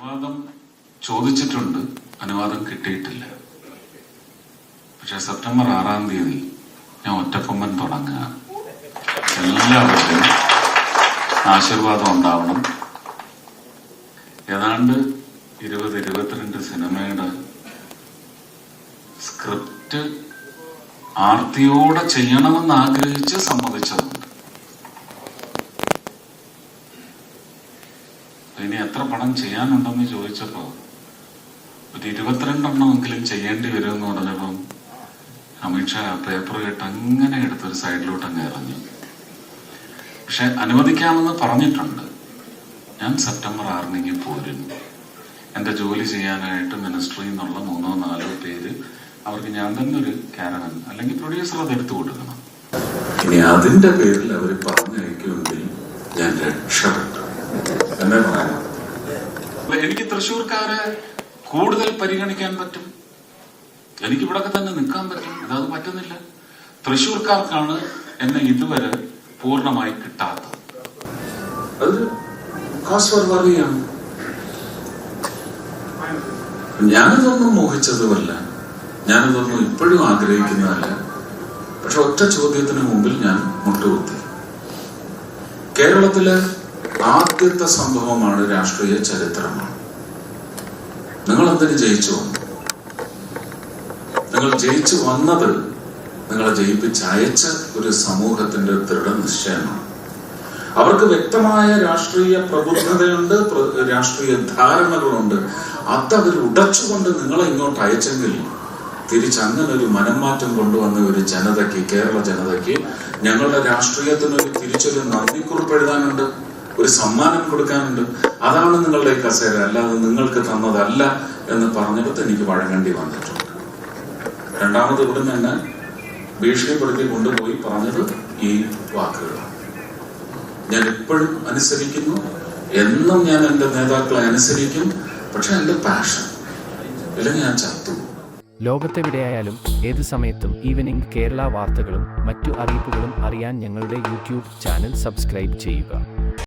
അനുവാദം ചോദിച്ചിട്ടുണ്ട്. അനുവാദം കിട്ടിയിട്ടില്ല. പക്ഷെ സെപ്റ്റംബർ ആറാം തീയതി ഞാൻ ഒറ്റക്കൊമ്പൻ തുടങ്ങുക എല്ലാവർക്കും ആശീർവാദം ഉണ്ടാവണം. ഏതാണ്ട് ഇരുപത് ഇരുപത്തിരണ്ട് സിനിമയുടെ സ്ക്രിപ്റ്റ് ആർത്തിയോടെ ചെയ്യണമെന്ന് ആഗ്രഹിച്ച് സമ്മതിച്ചതുണ്ട്. ഇനി എത്ര പണം ചെയ്യാനുണ്ടെന്ന് ചോദിച്ചപ്പോ ഒരു ഇരുപത്തിരണ്ടെണ്ണമെങ്കിലും ചെയ്യേണ്ടി വരുമെന്ന് പറഞ്ഞപ്പം അമിത്ഷാ പേപ്പർ കേട്ട് അങ്ങനെ എടുത്തൊരു സൈഡിലോട്ട് അങ്ങ് ഇറങ്ങി. പക്ഷെ അനുവദിക്കാമെന്ന് പറഞ്ഞിട്ടുണ്ട്. ഞാൻ സെപ്റ്റംബർ ആറിനെങ്കിൽ പോരും. എന്റെ ജോലി ചെയ്യാനായിട്ട് മിനിസ്ട്രിയിൽ നിന്നുള്ള മൂന്നോ നാലോ പേര് അവർക്ക് ഞാൻ തന്നെ ഒരു കാരവൻ അല്ലെങ്കിൽ പ്രൊഡ്യൂസർ അത് എടുത്തു കൊടുക്കണം. ഇനി അതിന്റെ പേരിൽ അവർ പറഞ്ഞയക്കുമെങ്കിൽ ഞാൻ രക്ഷപ്പെട്ടു. എന്നെ പറയാം എനിക്ക് തൃശ്ശൂർക്കാരെ കൂടുതൽ പരിഗണിക്കാൻ പറ്റും. എനിക്ക് ഇവിടൊക്കെ തന്നെ നിൽക്കാൻ പറ്റും. ഇതത് പറ്റുന്നില്ല. തൃശ്ശൂർക്കാർക്കാണ് എന്നെ ഇതുവരെ പൂർണമായി കിട്ടാത്തത്. അതൊരു കാസ്വർവാദിയാണ് ഞാനിതൊന്നും മോഹിച്ചതുമല്ല. ഞാനിതൊന്നും ഇപ്പോഴും ആഗ്രഹിക്കുന്നതല്ല. പക്ഷെ ഒറ്റ ചോദ്യത്തിന് മുമ്പിൽ ഞാൻ മുട്ടുകുത്തി. കേരളത്തിലെ ആദ്യത്തെ സംഭവമാണ് രാഷ്ട്രീയ ചരിത്രമാണ്. നിങ്ങൾ എന്തിനു ജയിച്ചു? വന്നു നിങ്ങൾ ജയിച്ചു വന്നത് നിങ്ങളെ ജയിപ്പിച്ച് അയച്ച ഒരു സമൂഹത്തിന്റെ ദൃഢനിശ്ചയമാണ് അവർക്ക് വ്യക്തമായ രാഷ്ട്രീയ പ്രബുദ്ധതയുണ്ട് പ്ര- രാഷ്ട്രീയ ധാരണകളുണ്ട്. അതവർ ഉടച്ചുകൊണ്ട് നിങ്ങളെ ഇങ്ങോട്ട് അയച്ചെങ്കിൽ തിരിച്ചങ്ങനെ ഒരു മനംമാറ്റം കൊണ്ടുവന്ന ഒരു ജനതയ്ക്ക് കേരള ജനതയ്ക്ക് ഞങ്ങളുടെ രാഷ്ട്രീയത്തിനൊരു തിരിച്ചൊരു നന്ദിക്കുറിപ്പ് എഴുതാനുണ്ട് ഒരു സമ്മാനം കൊടുക്കാനുണ്ട്. അതാണ് നിങ്ങളുടെ കസേര. അല്ലാതെ നിങ്ങൾക്ക് തന്നതല്ല എന്ന് പറഞ്ഞിടത്ത് എനിക്ക് വഴങ്ങേണ്ടി വന്നിട്ടുണ്ട്. രണ്ടാമത് ഇവിടെ തന്നെ ഭീഷണിപ്പെടുത്തി കൊണ്ടുപോയി പറഞ്ഞത് ഈ വാക്കുകളാണ്. ഞാൻ എപ്പോഴും അനുസരിക്കുന്നു. എന്നും ഞാൻ എന്റെ നേതാക്കളെ അനുസരിക്കും. പക്ഷെ എന്റെ പാഷൻ ഇല്ലെങ്കിൽ ഞാൻ ചത്തു. ലോകത്തെവിടെയായാലും ഏത് സമയത്തും ഈവനിംഗ് കേരള വാർത്തകളും മറ്റു അറിയിപ്പുകളും അറിയാൻ ഞങ്ങളുടെ യൂട്യൂബ് ചാനൽ സബ്സ്ക്രൈബ് ചെയ്യുക.